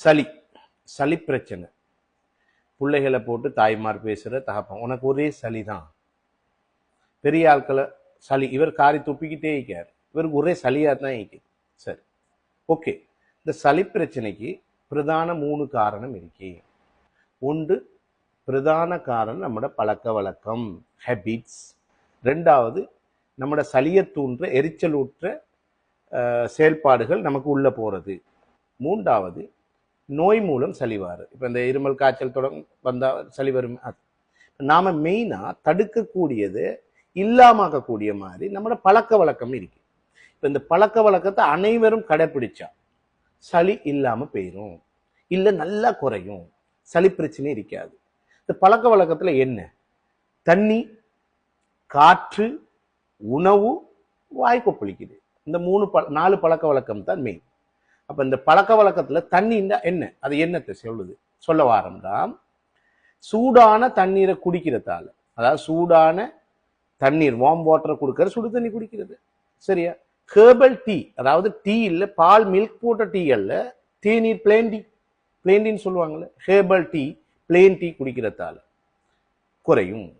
சளி சளி பிரச்சனை. பிள்ளைகளை போட்டு தாய்மார் பேசுகிற தகப்பன். உனக்கு ஒரே சளி தான் பெரிய ஆட்களை சளி இவர் காரி துப்பிக்கிட்டே இருக்கார். இவருக்கு ஒரே சளியாக தான் இருக்குது. சரி ஓகே. இந்த சளி பிரச்சனைக்கு பிரதான மூணு காரணம் இருக்கு. ஒன்று பிரதான காரணம் நம்மட பழக்க வழக்கம் ஹேபிட்ஸ் ரெண்டாவது நம்மட சளியை தூண்டுற எரிச்சலூற்ற செயல்பாடுகள் நமக்கு உள்ளே போகிறது மூன்றாவது நோய் மூலம் சளி வாரு இப்போ இந்த இருமல் காய்ச்சல் தொடங்க வந்தால் சளி வரும் அது. மெயினாக தடுக்கக்கூடியது இல்லாமக்கக்கூடிய மாதிரி நம்மளோட பழக்க வழக்கம் இருக்கு. இப்போ இந்த பழக்க வழக்கத்தை அனைவரும் கடைப்பிடிச்சா சளி இல்லாமல் போயிடும் இல்லை நல்லா குறையும். சளி பிரச்சனை இருக்காது. இந்த பழக்க வழக்கத்தில் என்ன? தண்ணி காற்று உணவு வாய் கொப்பளிக்குது இந்த மூணு ப நாலு பழக்க வழக்கம் தான் மெயின் அப்போ இந்த பழக்க வழக்கத்தில் தண்ணின்னா என்ன? அது என்னத்தை சொல்லுது? சொல்ல வாரம்டா சூடான தண்ணீரை குடிக்கிறதால அதாவது சூடான தண்ணீர் வார்ம் வாட்டரை கொடுக்கற சுடு தண்ணி குடிக்கிறது. சரியா? ஹேர்பல் டீ அதாவது டீ இல்லை பால் மில்க் போட்ட டீ அல்ல தேநீர் பிளேன் டீ பிளேன் டீன்னு சொல்லுவாங்கள்ல ஹேர்பல் டீ பிளேன் டீ குடிக்கிறதால குறையும்.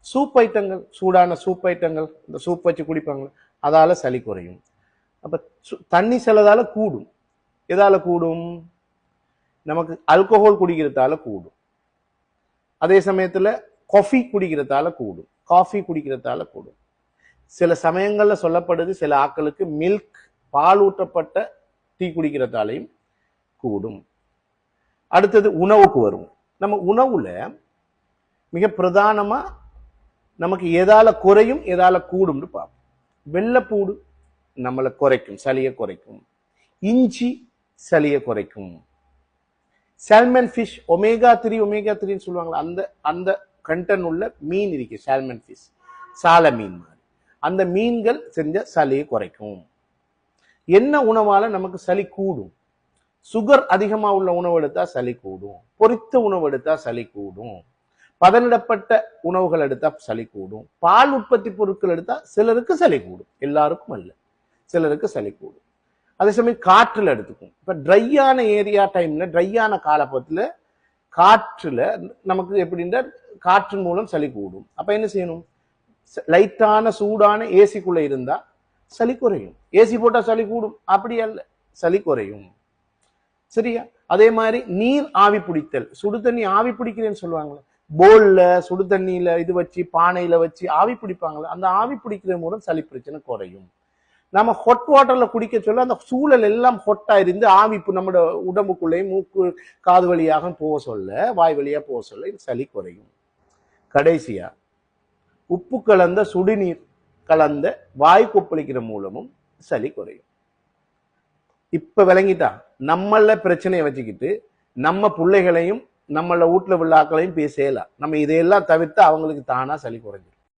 சூப் ஐட்டங்கள் சூடான சூப் ஐட்டங்கள் இந்த சூப் வச்சு குடிப்பாங்களே அதால் சளி குறையும். அப்போ சு- தண்ணி செலதால் கூடும். எதால் கூடும்? நமக்கு ஆல்கோஹால் குடிக்கிறதால கூடும். அதே சமயத்தில் காஃபி குடிக்கிறதால கூடும். காஃபி குடிக்கிறதால கூடும். சில சமயங்களில் சொல்லப்படுது சில ஆக்களுக்கு மில்க் பால் ஊற்றப்பட்ட டீ குடிக்கிறதாலையும் கூடும். அடுத்தது உணவுக்கு வரும் நம்ம உணவுல மிக பிரதானமாக நமக்கு எதால குறையும் எதால கூடும்னு பார்ப்போம். வெள்ளைப்பூடு நம்மளை குறைக்கும் சளியை குறைக்கும். இஞ்சி சளியை குறைக்கும். Salmon fish omega three omega த்ரீன்னு சொல்லுவாங்களா அந்த அந்த கண்டன் உள்ள மீன் இருக்கு சால்மன் ஃபிஷ் சால மீன் மாதிரி. அந்த மீன்கள் செஞ்ச சளியை குறைக்கும். என்ன உணவால நமக்கு சளி கூடும்? சுகர் அதிகமா உள்ள உணவு எடுத்தா சளி கூடும். பொரித்த உணவு எடுத்தா சளி கூடும். பதனிடப்பட்ட உணவுகள் எடுத்தா சளி கூடும். பால் உற்பத்தி பொருட்கள் எடுத்தா சிலருக்கு சளி கூடும். எல்லாருக்கும் அல்ல. சிலருக்கு சளி கூடும். அதே சமயம் காற்றில் எடுத்துக்கும். இப்போ ட்ரையான ஏரியா டைமில் ட்ரையான காலப்பத்தில் காற்றில் நமக்கு எப்படின்னா காற்றின் மூலம் சளி கூடும். அப்போ என்ன செய்யணும்? ச- லைட்டான சூடான ஏசிக்குள்ளே இருந்தால் சளி குறையும். ஏசி போட்டால் சளி கூடும். அப்படி அல்ல சளி குறையும். சரியா? அதே மாதிரி நீர் ஆவி பிடித்தல். சுடு தண்ணி ஆவி பிடிக்கிறேன்னு சொல்லுவாங்களே. போல்ல சுடு தண்ணியில இது வச்சு பானையில வச்சு ஆவி பிடிப்பாங்களே அந்த ஆவி பிடிக்கிறது மூலம் சளி பிரச்சனை குறையும். நம்ம ஹொட் வாட்டர்ல குடிக்க சொல்ல அந்த சூழல் எல்லாம் ஹொட்டா இருந்து ஆவிப்பு நம்மளோட உடம்புக்குள்ளேயும் மூக்கு காது வழியாக போக சொல்ல வாய் வழியா போக சொல்ல இது சளி குறையும். கடைசியா உப்பு கலந்த சுடுநீர் கலந்த வாய் கொப்பளிக்கிற மூலமும் சளி குறையும். இப்ப விளங்கிட்டா நம்மள பிரச்சனையை வச்சுக்கிட்டு நம்ம பிள்ளைகளையும் நம்மள வீட்டுல உள்ள பேசலாம் நம்ம இதையெல்லாம் தவிர்த்து அவங்களுக்கு தானா சளி குறைஞ்சிடும்